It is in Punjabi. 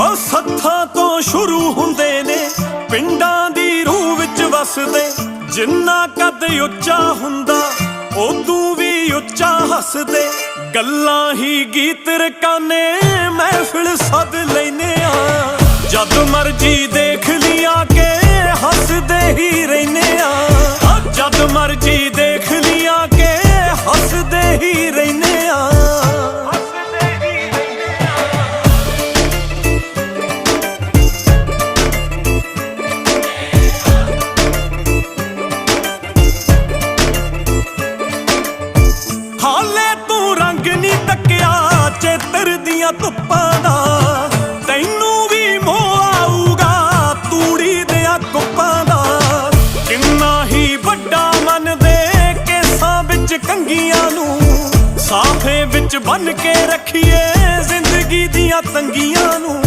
ਉਹ ਸੱਥਾਂ ਤੋਂ ਸ਼ੁਰੂ ਹੁੰਦੇ ਨੇ, ਪਿੰਡਾਂ ਦੀ ਰੂਹ ਵਿੱਚ ਵਸਦੇ। ਜਿੰਨਾ ਕੱਦ ਉੱਚਾ ਹੁੰਦਾ ਉਦੋਂ ਵੀ ਉੱਚਾ ਹੱਸਦੇ। ਗੱਲਾਂ ਹੀ ਗੀਤ ਰਕਾਨੇ, ਮਹਿਫਿਲ ਸੱਦ ਲੈਨੇ ਆ। ਜਦ ਮਰਜ਼ੀ ਦੇਖ ਲਿਆ ਕੇ, ਹੱਸਦੇ ਹੀ ਰਹਿਨੇ ਆ। ਜਦ ਮਰਜ਼ੀ ਦੇਖ ਲਿਆ ਕੇ, ਹੱਸਦੇ ਹੀ ਰਹਿਨੇ ਰੰਗ ਨਹੀਂ ਤੱਕਿਆ ਚੇਤਰ ਦੀਆਂ ਧੁੱਪਾਂ ਦਾ। ਤੈਨੂੰ ਵੀ ਮੋਹ ਆਊਗਾ ਤੂੜੀ ਦਿਆਂ ਕੁੱਪਾਂ ਦਾ। ਕਿੰਨਾ ਹੀ ਵੱਡਾ ਮਨ ਦੇ ਕੇਸਾਂ ਵਿੱਚ ਕੰਗੀਆਂ ਨੂੰ ਸਾਫੇ ਵਿੱਚ ਬੰਨ ਕੇ ਰੱਖੀਏ ਜ਼ਿੰਦਗੀ ਦੀਆਂ ਤੰਗੀਆਂ ਨੂੰ।